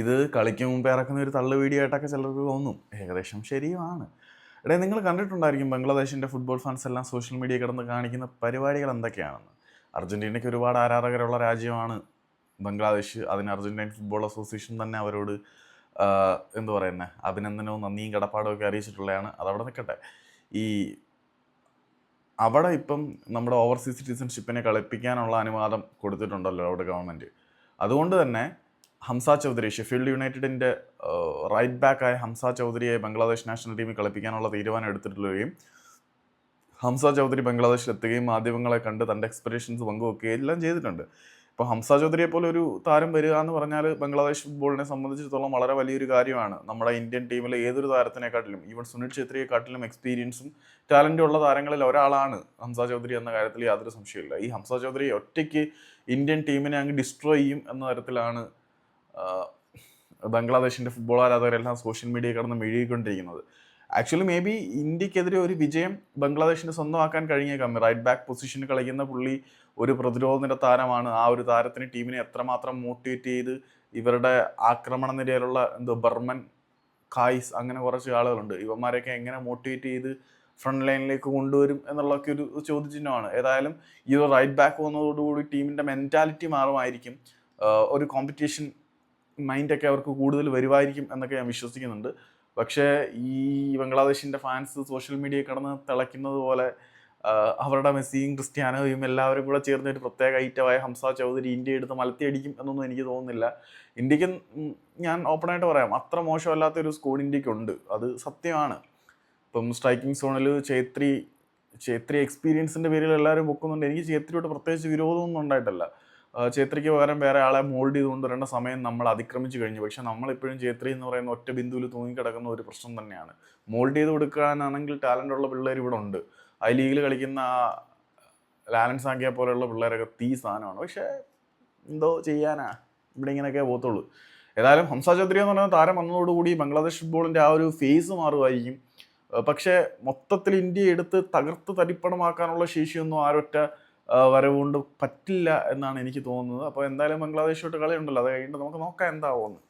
ഇത് കളിക്ക് മുമ്പേ ഇറക്കുന്ന ഒരു തള്ളു വീഡിയോ ആയിട്ടൊക്കെ ചിലർക്ക് തോന്നും. ഏകദേശം ശരിയുമാണ്. എടേ നിങ്ങൾ കണ്ടിട്ടുണ്ടായിരിക്കും ബംഗ്ലാദേശിന്റെ ഫുട്ബോൾ ഫാൻസ് എല്ലാം സോഷ്യൽ മീഡിയ കിടന്ന് കാണിക്കുന്ന പരിപാടികൾ എന്തൊക്കെയാണെന്ന്. അർജന്റീനയ്ക്ക് ഒരുപാട് ആരാധകരുള്ള രാജ്യമാണ്. ബംഗ്ലാദേശ് അതിന് അർജന്റീൻ ഫുട്ബോൾ അസോസിയേഷൻ തന്നെ അവരോട് എന്തു പറയുന്നത് അഭിനന്ദനവും നന്ദിയും കടപ്പാടും ഒക്കെ അറിയിച്ചിട്ടുള്ളതാണ് അതവിടെ നിൽക്കട്ടെ. ഈ അവിടെ ഇപ്പം നമ്മുടെ ഓവർസീസ് സിറ്റിസൺഷിപ്പിനെ കളിപ്പിക്കാനുള്ള അനുവാദം കൊടുത്തിട്ടുണ്ടല്ലോ അവിടെ ഗവൺമെന്റ് അതുകൊണ്ട് തന്നെ ഹംസ ചൗധരി ഷെഫീൽഡ് യുണൈറ്റഡിന്റെ റൈറ്റ് ബാക്കായ ഹംസ ചൗധരിയെ ബംഗ്ലാദേശ് നാഷണൽ ടീമിൽ കളിപ്പിക്കാനുള്ള തീരുമാനം എടുത്തിട്ടുള്ളതുകയും ഹംസ ചൗധരി ബംഗ്ലാദേശിൽ എത്തുകയും മാധ്യമങ്ങളെ കണ്ട് തന്റെ എക്സ്പെക്ടേഷൻസ് പങ്കുവെക്കുകയും എല്ലാം ചെയ്തിട്ടുണ്ട്. ഇപ്പോൾ ഹംസ ചൗധരിയെ പോലെ ഒരു താരം വരിക എന്ന് പറഞ്ഞാൽ ബംഗ്ലാദേശ് ഫുട്ബോളിനെ സംബന്ധിച്ചിടത്തോളം വളരെ വലിയൊരു കാര്യമാണ്. നമ്മുടെ ഇന്ത്യൻ ടീമിലെ ഏതൊരു താരത്തിനെക്കാട്ടിലും ഈവൻ സുനിൽ ഛേത്രിയെക്കാട്ടിലും എക്സ്പീരിയൻസും ടാലന്റും ഉള്ള താരങ്ങളിൽ ഒരാളാണ് ഹംസ ചൗധരി എന്ന കാര്യത്തിൽ യാതൊരു സംശയമില്ല ഈ ഹംസ ചൗധരി ഒറ്റയ്ക്ക് ഇന്ത്യൻ ടീമിനെ അങ്ങ് ഡിസ്ട്രോയ് ചെയ്യും എന്ന തരത്തിലാണ് ബംഗ്ലാദേശിന്റെ ഫുട്ബോൾ ആരാധകരെല്ലാം സോഷ്യൽ മീഡിയ കടന്ന് മെഴുകിക്കൊണ്ടിരിക്കുന്നത്. ആക്ച്വലി മേ ബി ഇന്ത്യക്കെതിരെ ഒരു വിജയം ബംഗ്ലാദേശിന് സ്വന്തമാക്കാൻ കഴിഞ്ഞേക്കാം. റൈറ്റ് ബാക്ക് പൊസിഷനിൽ കളിക്കുന്ന പുള്ളി ഒരു പ്രതിരോധ നിര താരമാണ്. ആ ഒരു താരത്തിന് ടീമിനെ എത്രമാത്രം മോട്ടിവേറ്റ് ചെയ്ത് ഇവരുടെ ആക്രമണ നിരയിലുള്ള എന്തോ ബർമൻ കായ്സ് അങ്ങനെ കുറച്ച് ആളുകളുണ്ട്. ഇവന്മാരെയൊക്കെ എങ്ങനെ മോട്ടിവേറ്റ് ചെയ്ത് ഫ്രണ്ട് ലൈനിലേക്ക് കൊണ്ടുവരും എന്നുള്ളതൊക്കെ ഒരു ചോദ്യചിഹ്നമാണ്. ഏതായാലും ഈ റൈറ്റ് ബാക്ക് വന്നതോടുകൂടി ടീമിന്റെ മെന്റാലിറ്റി മാറുമായിരിക്കും. ഒരു കോമ്പറ്റീഷൻ മൈൻഡൊക്കെ അവർക്ക് കൂടുതൽ വരുമായിരിക്കും എന്നൊക്കെ ഞാൻ വിശ്വസിക്കുന്നുണ്ട്. പക്ഷേ ഈ ബംഗ്ലാദേശിന്റെ ഫാൻസ് സോഷ്യൽ മീഡിയ കടന്ന് തിളയ്ക്കുന്നത് പോലെ അവരുടെ മെസ്സിയും ക്രിസ്ത്യാനോയും എല്ലാവരും കൂടെ ചേർന്ന് ഒരു പ്രത്യേക ഐറ്റമായ ഹംസ ചൗധരി ഇന്ത്യ എടുത്ത് മലത്തിയടിക്കും എന്നൊന്നും എനിക്ക് തോന്നുന്നില്ല. ഇന്ത്യയ്ക്ക് ഞാൻ ഓപ്പണായിട്ട് പറയാം അത്ര മോശമല്ലാത്തൊരു സ്കോഡ് ഇന്ത്യക്കുണ്ട്. അത് സത്യമാണ്. ഇപ്പം സ്ട്രൈക്കിംഗ് സോണിൽ ചേത്രി ചേത്രി എക്സ്പീരിയൻസിന്റെ പേരിൽ എല്ലാവരും പൊക്കുന്നുണ്ട്. എനിക്ക് ചേത്രിയോട് പ്രത്യേകിച്ച് വിരോധമൊന്നും ഉണ്ടായിട്ടല്ല. ചേത്രിക്ക് പകരം വേറെ ആളെ മോൾഡ് ചെയ്ത് കൊണ്ടുവരേണ്ട സമയം നമ്മൾ അതിക്രമിച്ചു കഴിഞ്ഞു. പക്ഷെ നമ്മളിപ്പോഴും ചേത്രി എന്ന് പറയുന്ന ഒറ്റ ബിന്ദുവിൽ തൂങ്ങിക്കിടക്കുന്ന ഒരു പ്രശ്നം തന്നെയാണ്. മോൾഡ് ചെയ്ത് കൊടുക്കാനാണെങ്കിൽ ടാലന്റ് ഉള്ള പിള്ളേർ ഇവിടെ ഉണ്ട്. ഐ ലീഗിൽ കളിക്കുന്ന ലാലൻ സാങ്കിയ പോലെയുള്ള പിള്ളേരൊക്കെ തീ സാധനമാണ്. പക്ഷേ എന്തോ ചെയ്യാനാ? ഇവിടെ ഇങ്ങനെയൊക്കെ പോകത്തുള്ളൂ. ഏതായാലും ഹംസ ചൗധരി എന്ന് പറയുന്ന താരം വന്നതോടുകൂടി ബംഗ്ലാദേശ് ഫുട്ബോളിന്റെ ആ ഒരു ഫേസ് മാറുമായിരിക്കും. പക്ഷേ മൊത്തത്തിൽ ഇന്ത്യ എടുത്ത് തകർത്ത് തരിപ്പണമാക്കാനുള്ള ശേഷിയൊന്നും ആരൊറ്റ ഏഹ് വരവ് കൊണ്ട് പറ്റില്ല എന്നാണ് എനിക്ക് തോന്നുന്നത്. അപ്പോൾ എന്തായാലും ബംഗ്ലാദേശോട്ട് കളിയുണ്ടല്ലോ. അത് കഴിഞ്ഞിട്ട് നമുക്ക് നോക്കാം എന്താവുമെന്ന്.